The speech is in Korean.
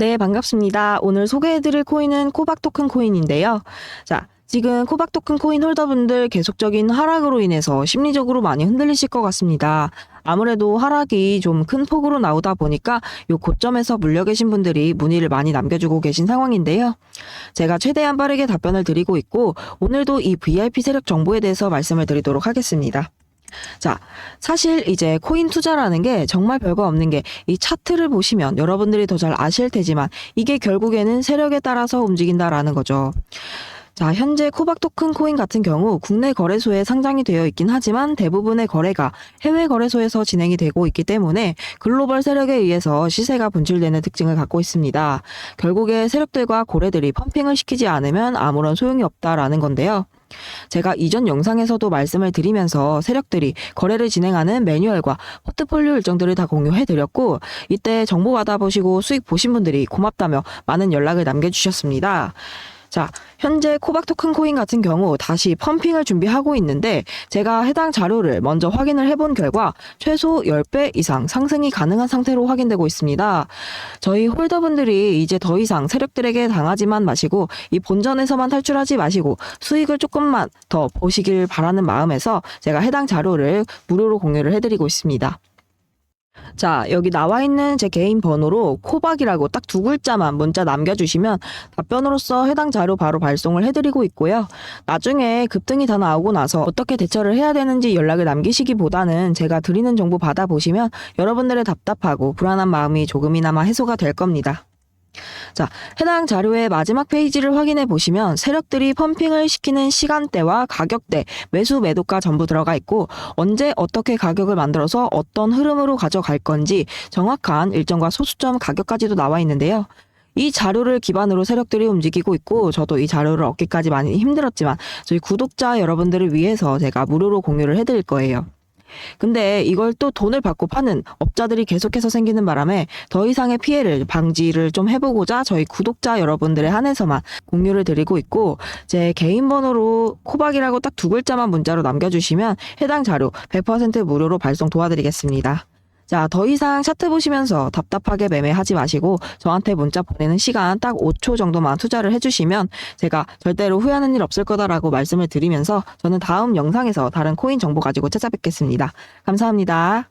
네, 반갑습니다. 오늘 소개해드릴 코인은 코박 토큰 코인인데요. 자, 지금 코박 토큰 코인 홀더분들 계속적인 하락으로 인해서 심리적으로 많이 흔들리실 것 같습니다. 아무래도 하락이 좀 큰 폭으로 나오다 보니까 요 고점에서 물려 계신 분들이 문의를 많이 남겨주고 계신 상황인데요. 제가 최대한 빠르게 답변을 드리고 있고 오늘도 이 VIP 세력 정보에 대해서 말씀을 드리도록 하겠습니다. 자, 사실 이제 코인 투자라는 게 정말 별거 없는 게 이 차트를 보시면 여러분들이 더 잘 아실 테지만 이게 결국에는 세력에 따라서 움직인다라는 거죠. 자, 현재 코박 토큰 코인 같은 경우 국내 거래소에 상장이 되어 있긴 하지만 대부분의 거래가 해외 거래소에서 진행이 되고 있기 때문에 글로벌 세력에 의해서 시세가 분출되는 특징을 갖고 있습니다. 결국에 세력들과 고래들이 펌핑을 시키지 않으면 아무런 소용이 없다라는 건데요. 제가 이전 영상에서도 말씀을 드리면서 세력들이 거래를 진행하는 매뉴얼과 포트폴리오 일정들을 다 공유해 드렸고 이때 정보 받아보시고 수익 보신 분들이 고맙다며 많은 연락을 남겨주셨습니다. 자, 현재 코박 토큰 코인 같은 경우 다시 펌핑을 준비하고 있는데 제가 해당 자료를 먼저 확인을 해본 결과 최소 10배 이상 상승이 가능한 상태로 확인되고 있습니다. 저희 홀더분들이 이제 더 이상 세력들에게 당하지만 마시고 이 본전에서만 탈출하지 마시고 수익을 조금만 더 보시길 바라는 마음에서 제가 해당 자료를 무료로 공유를 해드리고 있습니다. 자, 여기 나와 있는 제 개인 번호로 코박이라고 딱 두 글자만 문자 남겨주시면 답변으로서 해당 자료 바로 발송을 해드리고 있고요. 나중에 급등이 다 나오고 나서 어떻게 대처를 해야 되는지 연락을 남기시기보다는 제가 드리는 정보 받아보시면 여러분들의 답답하고 불안한 마음이 조금이나마 해소가 될 겁니다. 자, 해당 자료의 마지막 페이지를 확인해 보시면 세력들이 펌핑을 시키는 시간대와 가격대, 매수 매도가 전부 들어가 있고 언제 어떻게 가격을 만들어서 어떤 흐름으로 가져갈 건지 정확한 일정과 소수점 가격까지도 나와 있는데요. 이 자료를 기반으로 세력들이 움직이고 있고 저도 이 자료를 얻기까지 많이 힘들었지만 저희 구독자 여러분들을 위해서 제가 무료로 공유를 해드릴 거예요. 근데 이걸 또 돈을 받고 파는 업자들이 계속해서 생기는 바람에 더 이상의 피해를 방지를 좀 해보고자 저희 구독자 여러분들에 한해서만 공유를 드리고 있고 제 개인 번호로 코박이라고 딱 두 글자만 문자로 남겨주시면 해당 자료 100% 무료로 발송 도와드리겠습니다. 자, 더 이상 차트 보시면서 답답하게 매매하지 마시고 저한테 문자 보내는 시간 딱 5초 정도만 투자를 해주시면 제가 절대로 후회하는 일 없을 거다라고 말씀을 드리면서 저는 다음 영상에서 다른 코인 정보 가지고 찾아뵙겠습니다. 감사합니다.